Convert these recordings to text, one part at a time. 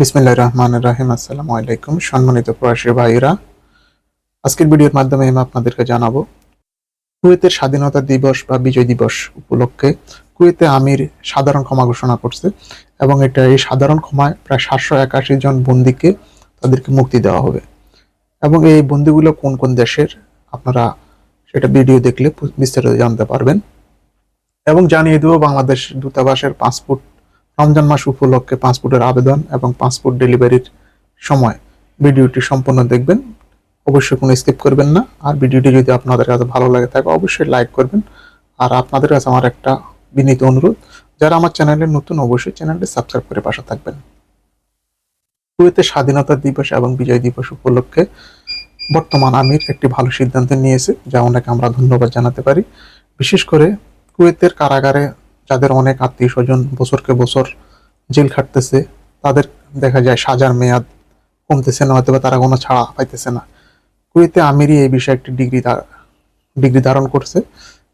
বিসমিল্লাহ রহমান রাহিম। আসসালামু আলাইকুম সম্মানিত প্রবাসী ভাইরা আজকের ভিডিওর মাধ্যমে আমি আপনাদেরকে জানাব কুয়েতের স্বাধীনতা দিবস বা বিজয় দিবস উপলক্ষে কুয়েতে আমির সাধারণ ক্ষমা ঘোষণা করছে এবং এটা এই সাধারণ ক্ষমায় প্রায় সাতশো একাশি জন বন্দীকে তাদেরকে মুক্তি দেওয়া হবে। এবং এই বন্দীগুলো কোন কোন দেশের, আপনারা সেটা ভিডিও দেখলে বিস্তারিত জানতে পারবেন। এবং জানিয়ে দেবো বাংলাদেশ দূতাবাসের পাসপোর্ট রমজান মাস উপলক্ষে পাসপোর্টের আবেদন এবং পাসপোর্ট ডেলিভারির সময়। ভিডিওটি সম্পূর্ণ দেখবেন। অবশ্যই কোনো স্কিপ করবেন না। আর ভিডিওটি যদি আপনাদের কাছে ভালো লাগে থাকে, অবশ্যই লাইক করবেন। আর আপনাদের কাছে আমার একটা বিনীত অনুরোধ, যারা আমার চ্যানেলে নতুন, অবশ্যই চ্যানেলটি সাবস্ক্রাইব করে পাশে থাকবেন। কুয়েতে স্বাধীনতা দিবস এবং বিজয় দিবস উপলক্ষে বর্তমান আমির একটি ভালো সিদ্ধান্ত নিয়েছে, যা ওনাকে আমরা ধন্যবাদ জানাতে পারি। বিশেষ করে কুয়েতের কারাগারে যাদের অনেক আত্মীয় স্বজন বছরকে বছর জেল খাটতেছে, তাদের দেখা যায় সাজার মেয়াদ কমতেছে না হয়তো তারা কোনো ছাড়া পাইতেছে না। কুয়েতে আমিরই এই বিষয়ে একটি ডিগ্রি ডিগ্রি ধারণ করছে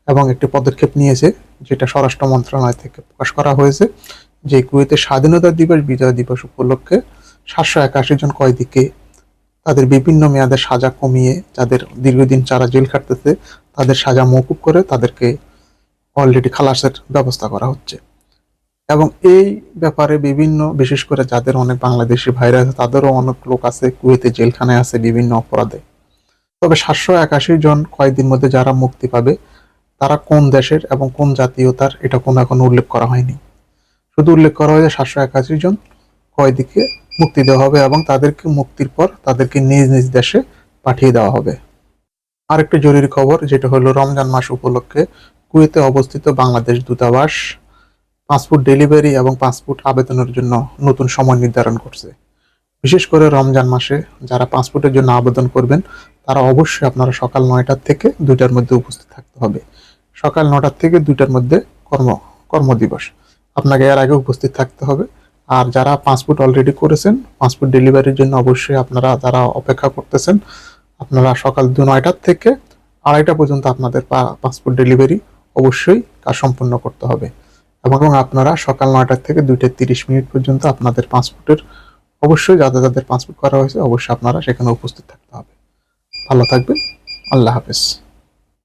এবং একটি পদক্ষেপ নিয়েছে, যেটা স্বরাষ্ট্র মন্ত্রণালয় থেকে প্রকাশ করা হয়েছে যে কুয়েতের স্বাধীনতা দিবস, বিজয় দিবস উপলক্ষে সাতশো একাশি জন কয়েদিকে তাদের বিভিন্ন মেয়াদের সাজা কমিয়ে, যাদের দীর্ঘদিন যারা জেল খাটতেছে, তাদের সাজা মৌকুব করে তাদেরকে অলরেডি খালাসের ব্যবস্থা করা হচ্ছে। এবং এই ব্যাপারে বিভিন্ন, বিশেষ করে যাদের অনেক বাংলাদেশি ভাইরা আছে, তাদেরও অনেক লোক আছে, কুয়েতে জেলখানায় আছে, বিভিন্ন অপরাধে। তবে সাতশো একাশি জন কয়েকদিন মধ্যে যারা মুক্তি পাবে, তারা কোন দেশের এবং কোন জাতীয়তার এটা কোনো এখন উল্লেখ করা হয়নি। শুধু উল্লেখ করা হয়েছে সাতশো একাশি জন কয়েদিকে মুক্তি দেওয়া হবে এবং তাদেরকে মুক্তির পর তাদেরকে নিজ নিজ দেশে পাঠিয়ে দেওয়া হবে। আরেকটি জরুরি খবর, যেটা হলো রমজান মাস উপলক্ষে কুয়েতে অবস্থিত বাংলাদেশ দূতাবাস পাসপোর্ট ডেলিভারি এবং পাসপোর্ট আবেদনের জন্য নতুন সময় নির্ধারণ করছে। বিশেষ করে রমজান মাসে যারা পাসপোর্টের জন্য আবেদন করবেন, তারা অবশ্যই আপনারা সকাল নয়টার থেকে দুইটার মধ্যে উপস্থিত থাকতে হবে। সকাল নটার থেকে দুইটার মধ্যে কর্ম, কর্মদিবস। আপনাকে এর আগে উপস্থিত থাকতে হবে। আর যারা পাসপোর্ট অলরেডি করেছেন পাসপোর্ট ডেলিভারির জন্য অবশ্যই আপনারা যারা অপেক্ষা করতেছেন, আপনারা সকাল দু নয়টার থেকে আড়াইটা পর্যন্ত আপনাদের পাসপোর্ট ডেলিভারি অবশ্যই কাজ সম্পন্ন করতে হবে। এবং আপনারা সকাল নয়টার থেকে দুইটা তিরিশ মিনিট পর্যন্ত আপনাদের পাসপোর্টের অবশ্যই যাদের যাদের পাসপোর্ট করা হয়েছে, অবশ্যই আপনারা সেখানে উপস্থিত থাকতে হবে। ভালো থাকবেন। আল্লাহ হাফেজ।